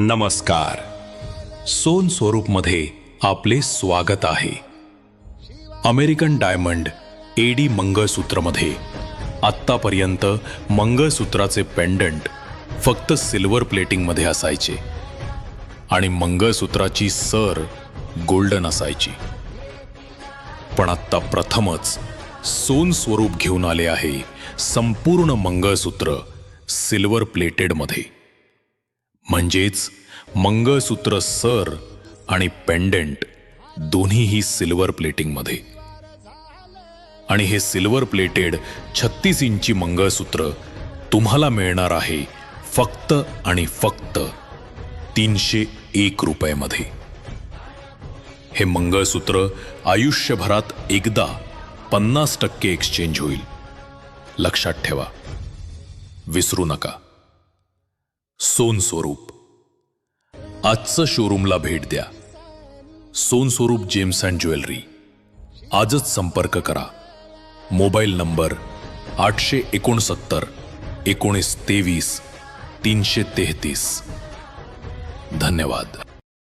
नमस्कार. सोन स्वरूपमध्ये आपले स्वागत आहे. अमेरिकन डायमंड एडी मंगळसूत्रमध्ये. आत्तापर्यंत मंगळसूत्राचे पेंडंट फक्त सिल्वर प्लेटिंगमध्ये असायचे. आणि मंगळसूत्राची सर गोल्डन असायची. पण आत्ता प्रथमच सोन स्वरूप घेऊन आले आहे संपूर्ण मंगळसूत्र सिल्वर प्लेटेडमध्ये. म्हणजेच मंगळसूत्र सर आणि पेंडेंट दोन्हीही सिल्वर प्लेटिंगमध्ये. आणि हे सिल्वर प्लेटेड छत्तीस इंची मंगळसूत्र तुम्हाला मिळणार आहे फक्त आणि फक्त तीनशे एक रुपयामध्ये. हे मंगळसूत्र आयुष्यभरात एकदा पन्नास टक्के एक्सचेंज होईल. लक्षात ठेवा. विसरू नका. सोन स्वरूप आजचं शोरूमला भेट द्या. सोन स्वरूप जेम्स अँड ज्वेलरी. आजच संपर्क करा. मोबाईल नंबर आठशे एकोणसत्तर एकोणीस तेवीस तीनशे तेहतीस. धन्यवाद.